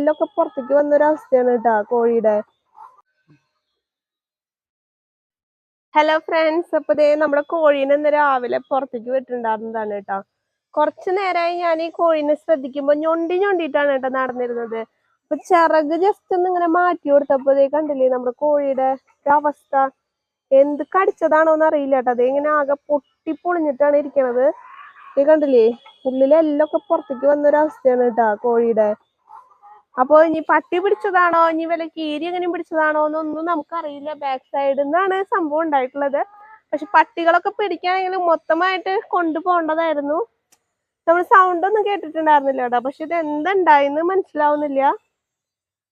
എല്ലൊക്കെ പുറത്തേക്ക് വന്നൊരവസ്ഥയാണ് ട്ടാ കോഴിയുടെ. ഹലോ ഫ്രണ്ട്സ് അപ്പൊ ദേ നമ്മുടെ കോഴീനെ ഇന്ന് രാവിലെ പുറത്തേക്ക് വിട്ടിട്ടുണ്ടായിരുന്നതാണ് കേട്ടോ കുറച്ചു നേരമായി ഞാൻ ഈ കോഴീനെ ശ്രദ്ധിക്കുമ്പോ ഞൊണ്ടി ഞൊണ്ടിട്ടാണ് കേട്ടോ നടന്നിരുന്നത്. അപ്പൊ ചിറക് ജസ്റ്റ് ഒന്ന് ഇങ്ങനെ മാറ്റി കൊടുത്തപ്പോ ദേ കണ്ടില്ലേ നമ്മുടെ കോഴിയുടെ അവസ്ഥ. എന്ത് കടിച്ചതാണോന്ന് അറിയില്ല കേട്ടോ അതേ ഇങ്ങനെ ആകെ പൊട്ടി പൊളിഞ്ഞിട്ടാണ് ഇരിക്കണത്. ദേ കണ്ടില്ലേ ഉള്ളിലെല്ലൊക്കെ പുറത്തേക്ക് വന്നൊരവസ്ഥയാണ് കേട്ടോ കോഴിയുടെ. അപ്പൊ ഇനി പട്ടി പിടിച്ചതാണോ? ഇനി വല്ല കീരി എങ്ങനെ പിടിച്ചതാണോ എന്നൊന്നും നമുക്കറിയില്ല. ബാക്ക് സൈഡിൽ നിന്നാണ് സംഭവം ഉണ്ടായിട്ടുള്ളത്. പക്ഷെ പട്ടികളൊക്കെ പിടിക്കാണെങ്കിൽ മൊത്തമായിട്ട് കൊണ്ടുപോകേണ്ടതായിരുന്നു. നമ്മൾ സൗണ്ട് ഒന്നും കേട്ടിട്ടുണ്ടായിരുന്നില്ല കേട്ടോ. പക്ഷെ ഇത് എന്തുണ്ടായിന്ന് മനസ്സിലാവുന്നില്ല.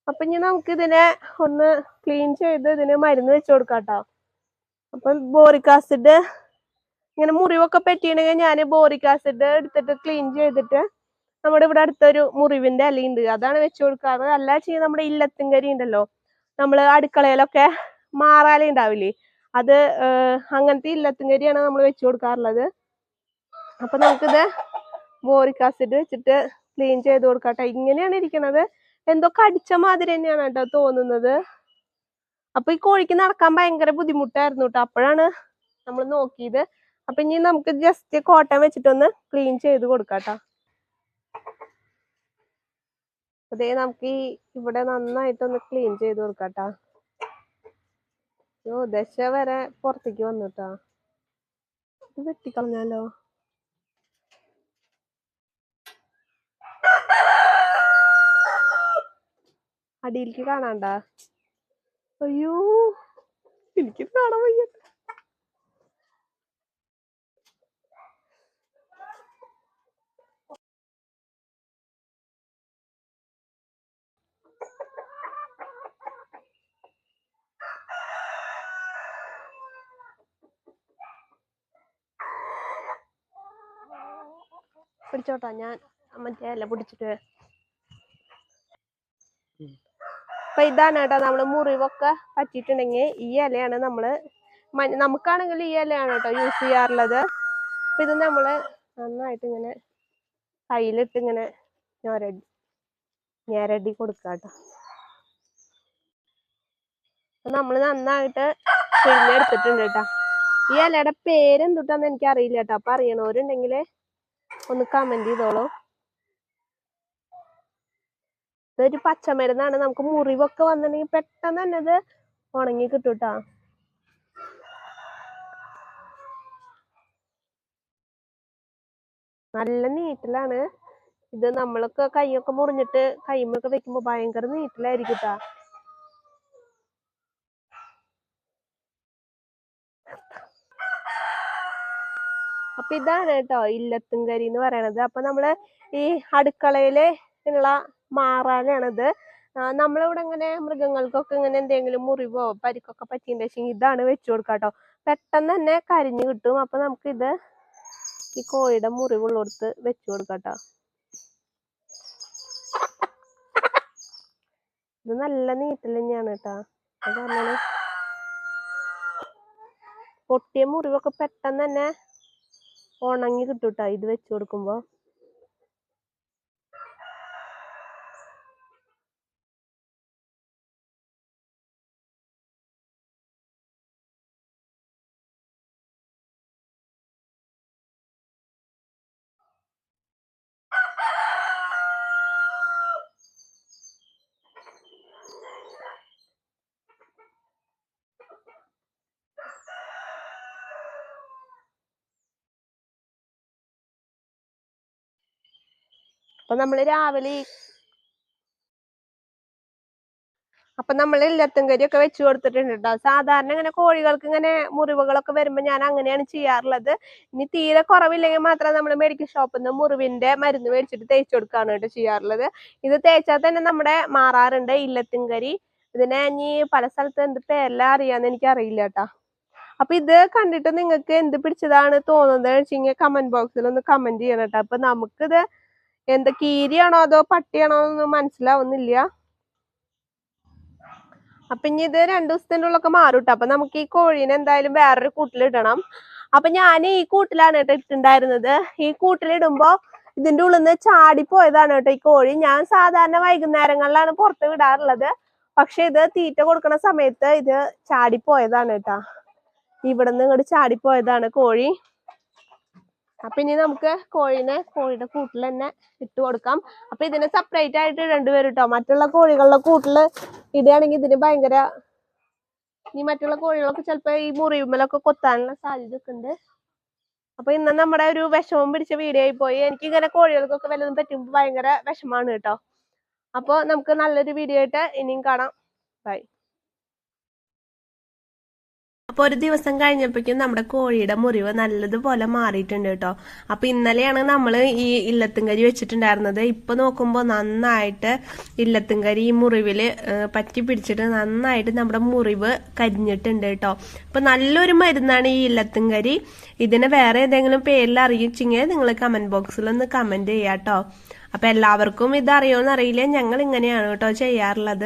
അപ്പൊ ഇനി നമുക്ക് ഇതിനെ ഒന്ന് ക്ലീൻ ചെയ്ത് ഇതിന് മരുന്ന് വെച്ച് കൊടുക്കാം കേട്ടോ. അപ്പൊ ബോറിക് ആസിഡ് ഇങ്ങനെ മുറിവൊക്കെ പറ്റിയിട്ടുണ്ടെങ്കിൽ ഞാൻ ബോറിക് ആസിഡ് എടുത്തിട്ട് ക്ലീൻ ചെയ്തിട്ട് നമ്മുടെ ഇവിടെ അടുത്തൊരു മുറിവിന്റെ അലയുണ്ട്. അതാണ് വെച്ച് കൊടുക്കാറ് അല്ല ചെയ്യുക നമ്മുടെ ഇല്ലത്തും കരി ഉണ്ടല്ലോ. നമ്മൾ അടുക്കളയിലൊക്കെ മാറാല ഉണ്ടാവില്ലേ? അത് അങ്ങനത്തെ ഇല്ലത്തും കരിയാണ് നമ്മൾ വെച്ച് കൊടുക്കാറുള്ളത്. അപ്പൊ നമുക്കിത് ബോറിക് ആസിഡ് വെച്ചിട്ട് ക്ലീൻ ചെയ്ത് കൊടുക്കട്ടെ. ഇങ്ങനെയാണ് ഇരിക്കുന്നത് എന്തോ കടിച്ച മാതിരി തന്നെയാണ് കേട്ടോ തോന്നുന്നത്. അപ്പൊ ഈ കോഴിക്ക് നടക്കാൻ ഭയങ്കര ബുദ്ധിമുട്ടായിരുന്നു കേട്ടോ. അപ്പോഴാണ് നമ്മൾ നോക്കിയത്. അപ്പൊ ഇനി നമുക്ക് ജസ്റ്റ് കോട്ടൺ വെച്ചിട്ടൊന്ന് ക്ലീൻ ചെയ്ത് കൊടുക്കാം ട്ടോ അതേ നമുക്ക് ഈ ഇവിടെ നന്നായിട്ടൊന്ന് ക്ലീൻ ചെയ്ത് കൊടുക്കാട്ടാ. ഓ ദശ വരെ പുറത്തേക്ക് വന്നിട്ടാ. ഇത് വെട്ടിക്കളഞ്ഞാലോ? അടിയിലേക്ക് കാണാണ്ട? അയ്യോ എനിക്ക് കാണാൻ വയ്യ. പിടിച്ചോട്ടാ ഞാൻ. മറ്റേ അല്ല പിടിച്ചിട്ട് അപ്പൊ ഇതാണ് കേട്ടോ നമ്മൾ മുറിവൊക്കെ പറ്റിയിട്ടുണ്ടെങ്കിൽ ഈ ഇലയാണ് നമ്മൾ നമുക്കാണെങ്കിൽ ഈ ഇലയാണ് കേട്ടോ യൂസ് ചെയ്യാറുള്ളത്. അപ്പൊ ഇത് നമ്മൾ നന്നായിട്ട് ഇങ്ങനെ കയ്യിലിട്ട് ഇങ്ങനെ ഞൊരടി ഞെരടി കൊടുക്കുക കേട്ടോ. നമ്മൾ നന്നായിട്ട് പിഴിഞ്ഞെടുത്തിട്ടുണ്ട് കേട്ടോ. ഈ ഇലയുടെ പേരെന്തുട്ടാന്ന് എനിക്ക് അറിയില്ല കേട്ടോ. അപ്പൊ അറിയണവരുണ്ടെങ്കിൽ ഒന്ന് കമന്റ് ചെയ്തോളൂ. ഇതൊരു പച്ചമരുന്നാണ്. നമുക്ക് മുറിവൊക്കെ വന്നിട്ടുണ്ടെങ്കിൽ പെട്ടെന്ന് തന്നെ ഇത് ഉണങ്ങി കിട്ടും ട്ടാ നല്ല നീറ്റിലാണ്. ഇത് നമ്മളൊക്കെ കൈയൊക്കെ മുറിഞ്ഞിട്ട് കൈമൊക്കെ വെക്കുമ്പോ ഭയങ്കര നീറ്റിലായിരിക്കും ട്ടാ. അപ്പൊ ഇതാണ് കേട്ടോ ഇല്ലത്തും കരി എന്ന് പറയണത്. അപ്പൊ നമ്മൾ ഈ അടുക്കളയിൽ ഉള്ള മാറാനാണിത്. നമ്മളിവിടെ ഇങ്ങനെ മൃഗങ്ങൾക്കൊക്കെ ഇങ്ങനെ എന്തെങ്കിലും മുറിവോ പരിക്കൊക്കെ പറ്റിയിട്ടുണ്ടെങ്കിൽ ഇതാണ് വെച്ചു കൊടുക്കുക കേട്ടോ. പെട്ടെന്ന് തന്നെ കരിഞ്ഞു കിട്ടും. അപ്പൊ നമുക്ക് ഇത് ഈ കോഴിയുടെ മുറിവുള്ളടുത്ത് വെച്ചു കൊടുക്കാം കേട്ടോ. ഇത് നല്ല നീറ്റൽ തന്നെയാണ് കേട്ടോ. അത് പൊട്ടിയ മുറിവൊക്കെ പെട്ടെന്ന് തന്നെ ഉണങ്ങി കിട്ടും കേട്ടോ ഇത് വെച്ച് കൊടുക്കുമ്പോ? അപ്പൊ നമ്മൾ രാവിലെ അപ്പൊ നമ്മൾ ഇല്ലത്തും കരിയൊക്കെ വെച്ച് കൊടുത്തിട്ടുണ്ട് കേട്ടോ സാധാരണ ഇങ്ങനെ കോഴികൾക്ക് ഇങ്ങനെ മുറിവുകളൊക്കെ വരുമ്പോ ഞാൻ അങ്ങനെയാണ് ചെയ്യാറുള്ളത്. ഇനി തീരെ കുറവില്ലെങ്കിൽ മാത്രം നമ്മൾ മെഡിക്കൽ ഷോപ്പിൽ നിന്ന് മുറിവിന്റെ മരുന്ന് മേടിച്ചിട്ട് തേച്ച് കൊടുക്കുകയാണ് കേട്ടോ ചെയ്യാറുള്ളത്. ഇത് തേച്ചാൽ തന്നെ നമ്മുടെ മാറാറുണ്ട് ഇല്ലത്തും കരി. ഇതിനെ ഇനി പല സ്ഥലത്ത് എന്ത് പേരെല്ലാം അറിയാന്ന് എനിക്ക് അറിയില്ല കേട്ടോ. അപ്പൊ ഇത് കണ്ടിട്ട് നിങ്ങൾക്ക് എന്ത് പിടിച്ചതാണ് തോന്നുന്നത് വെച്ചെങ്കിൽ കമന്റ് ബോക്സിൽ ഒന്ന് കമന്റ് ചെയ്യണം കേട്ടോ. അപ്പൊ നമുക്കിത് എന്താ കീരിയാണോ അതോ പട്ടിയാണോ എന്നൊന്നും മനസ്സിലാവുന്നില്ല. അപ്പൊ ഇനി ഇത് രണ്ടു ദിവസത്തിന്റെ ഉള്ളൊക്കെ മാറും അപ്പൊ നമുക്ക് ഈ കോഴീനെ എന്തായാലും വേറൊരു കൂട്ടിലിടണം അപ്പൊ ഞാൻ ഈ കൂട്ടിലാണ് കേട്ടോ ഇട്ടുണ്ടായിരുന്നത് ഈ കൂട്ടിലിടുമ്പോ ഇതിന്റെ ഉള്ളിൽ നിന്ന് ചാടിപ്പോയതാണ് കേട്ടോ ഈ കോഴി. ഞാൻ സാധാരണ വൈകുന്നേരങ്ങളിലാണ് പുറത്ത് വിടാറുള്ളത്. പക്ഷെ ഇത് തീറ്റ കൊടുക്കണ സമയത്ത് ഇത് ചാടിപ്പോയതാണ് കേട്ടാ ഇവിടുന്ന് ഇങ്ങോട്ട് ചാടിപ്പോയതാണ് കോഴി. അപ്പൊ ഇനി നമുക്ക് കോഴിനെ കോഴിയുടെ കൂട്ടിൽ തന്നെ ഇട്ട് കൊടുക്കാം. അപ്പൊ ഇതിനെ സെപ്പറേറ്റ് ആയിട്ട് ഇടേണ്ടി വരും കേട്ടോ മറ്റുള്ള കോഴികളുടെ കൂട്ടിൽ ഇടുകയാണെങ്കിൽ ഇതിന് ഭയങ്കര ഇനി മറ്റുള്ള കോഴികളൊക്കെ ചിലപ്പോ ഈ മുറിയുമ്മലൊക്കെ കൊത്താനുള്ള സാധ്യത ഒക്കെ ഉണ്ട്. അപ്പൊ ഇന്ന് നമ്മുടെ ഒരു വിഷമം പിടിച്ച വീഡിയോ ആയി പോയി. എനിക്ക് ഇങ്ങനെ കോഴികൾക്കൊക്കെ വല്ലതും പറ്റുമ്പോൾ ഭയങ്കര വിഷമാണ് കേട്ടോ. അപ്പൊ നമുക്ക് നല്ലൊരു വീഡിയോ ആയിട്ട് ഇനിയും കാണാം. ബൈ അപ്പൊ ഒരു ദിവസം കഴിഞ്ഞപ്പോഴേക്കും നമ്മുടെ കോഴിയുടെ മുറിവ് നല്ലതുപോലെ മാറിയിട്ടുണ്ട് കേട്ടോ. അപ്പൊ ഇന്നലെയാണ് നമ്മൾ ഈ ഇല്ലത്തുംകരി വെച്ചിട്ടുണ്ടായിരുന്നത്. ഇപ്പൊ നോക്കുമ്പോൾ നന്നായിട്ട് ഇല്ലത്തുംകരി ഈ മുറിവിൽ ഏഹ്, പറ്റി പിടിച്ചിട്ട് നന്നായിട്ട് നമ്മുടെ മുറിവ് കരിഞ്ഞിട്ടുണ്ട് കേട്ടോ. അപ്പൊ നല്ലൊരു മരുന്നാണ് ഈ ഇല്ലത്തുംകരി ഇതിന് വേറെ ഏതെങ്കിലും പേരിൽ അറിയിച്ചെങ്കിൽ നിങ്ങൾ കമന്റ് ബോക്സിൽ ഒന്ന് കമന്റ് ചെയ്യാട്ടോ അപ്പൊ എല്ലാവർക്കും ഇത് അറിയോന്ന് അറിയില്ല ഞങ്ങൾ ഇങ്ങനെയാണ് കേട്ടോ ചെയ്യാറുള്ളത്.